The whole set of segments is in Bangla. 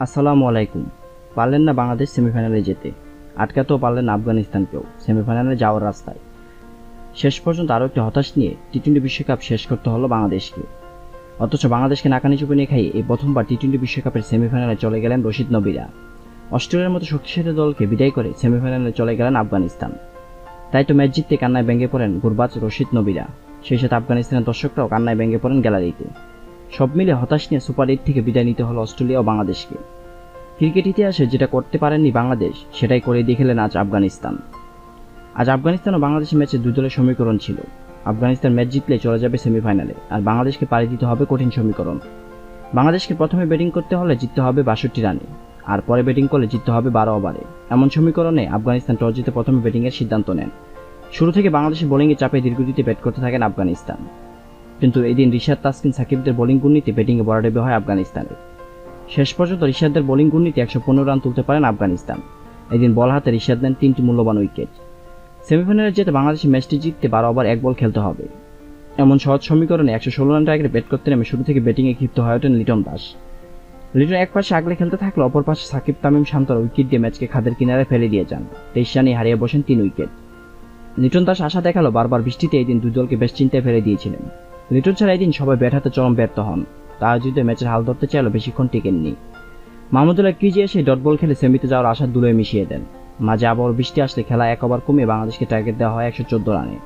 আসসালামু আলাইকুম। পারলেন না বাংলাদেশ সেমিফাইনালে যেতে। আটকাতেও পারলেন আফগানিস্তানকেও। সেমিফাইনালে যাওয়ার রাস্তায়। শেষ পর্যন্ত আরও একটি হতাশ নিয়ে টি টোয়েন্টি বিশ্বকাপ শেষ করতে হলো বাংলাদেশকে। অথচ বাংলাদেশকে নাকানি চুপে নিয়ে খাইয়ে এই প্রথমবার টি টোয়েন্টি বিশ্বকাপের সেমিফাইনালে চলে গেলেন রশিদ নবীরা। অস্ট্রেলিয়ার মতো শক্তিশালী দলকে বিদায় করে সেমিফাইনালে চলে গেলেন আফগানিস্তান। তাই তো ম্যাচ জিততে কান্নায় ভেঙে পড়েন গুরবাজ রশিদ নবীরা। সেই সাথে আফগানিস্তানের দর্শকরাও কান্নায় ভেঙে পড়েন গ্যালারিতে। সব মিলে হতাশ নিয়ে সুপার এইট থেকে বিদায় নিতে হলো অস্ট্রেলিয়া ও বাংলাদেশকে। ক্রিকেট ইতিহাসে যেটা করতে পারেননি বাংলাদেশ, সেটাই করে দেখালেন আজ আফগানিস্তান। আজ আফগানিস্তান ও বাংলাদেশের ম্যাচে দুই দলের সমীকরণ ছিল। আফগানিস্তান ম্যাচ জিতলে চলে যাবে সেমিফাইনালে, আর বাংলাদেশকে পাড়ি দিতে হবে কঠিন সমীকরণ। বাংলাদেশকে প্রথমে ব্যাটিং করতে হলে জিততে হবে বাষট্টি রানে, আর পরে ব্যাটিং করলে জিততে হবে বারো ওভারে। এমন সমীকরণে আফগানিস্তান টস জিতে প্রথমে ব্যাটিংয়ের সিদ্ধান্ত নেন। শুরু থেকে বাংলাদেশের বোলিংয়ে চাপে দীর্ঘদিতে ব্যাট করতে থাকেন আফগানিস্তান। কিন্তু এদিন রিশাদ তাসকিন সাকিবদের বোলিং গুণনীতি ব্যাটিংয়ে বরাডেবে হয় আফগানিস্তানের। শেষ পর্যন্ত রিশাদদের বোলিং গুণনীতি একশো পনেরো রান তুলতে পারেন আফগানিস্তান। এদিন বল হাতে রিশাদ নেন তিনটি মূল্যবান উইকেট। সেমিফাইনালে যেতে বাংলাদেশের ম্যাচটি জিততে বারো ওভার এক বল খেলতে হবে। এমন সহজ সমীকরণে একশো ষোলো রান টার্গেটে ব্যাট করতে নেমে শুরু থেকে ব্যাটিংয়ে ক্ষিপ্ত হয়ে ওঠেন লিটন দাস। লিটন এক পাশে আগলে খেলতে থাকলে অপর পাশে সাকিব তামিম শান্তর উইকেট দিয়ে ম্যাচকে খাদের কিনারে ফেলে দিয়ে যান। তেইশ রানে হারিয়ে বসেন তিন উইকেট। লিটন দাস আশা দেখাল বারবার বৃষ্টিতে এই দিন দুই দলকে বেশ চিন্তায় ফেলে দিয়েছিলেন। লিটন ছাড়া এই দিন সবাই ব্যাট হাতে চরম ব্যর্থ হন। তারা যদি ম্যাচের হাল ধরতে চাইলেও বেশিক্ষণ টিকেননি। মাহমুদুল্লাহ ক্রিজে এসে ডট বল খেলে সেমিতে যাওয়ার আশা দুলোয় মিশিয়ে দেন। মাঝে আবার বৃষ্টি আসলে খেলা এক ওভার কমিয়ে বাংলাদেশকে টার্গেট দেওয়া হয় একশো চোদ্দ রানে।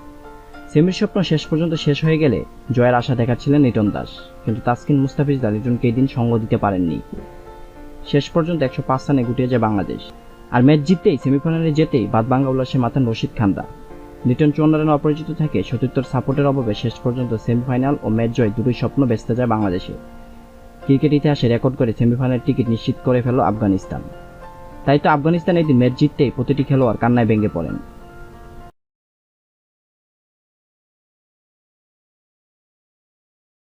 সেমির স্বপ্ন শেষ পর্যন্ত শেষ হয়ে গেলে জয়ের আশা দেখাচ্ছিলেন লিটন দাস। কিন্তু তাসকিন মুস্তাফিজদা লিটনকে এই দিন সঙ্গ দিতে পারেননি। শেষ পর্যন্ত একশো পাঁচ রানে গুটিয়ে যায় বাংলাদেশ। আর ম্যাচ জিততেই সেমিফাইনালে যেতেই বাদ বাংলা উল্লাসে মাথান রশিদ খান্দা লিটন চুয়ান্ন রানে অপরিচিত থেকে সতীর্থর সাপোর্টের অভাবে শেষ পর্যন্ত সেমিফাইনাল ও ম্যাচ জয় দুটোই স্বপ্ন বেচতে যায় বাংলাদেশে। ক্রিকেট ইতিহাসে রেকর্ড করে সেমিফাইনাল টিকিট নিশ্চিত করে ফেল আফগানিস্তান। তাই তো আফগানিস্তান এদিন ম্যাচ জিততেই প্রতিটি খেলোয়াড় কান্নায় ভেঙে পড়েন।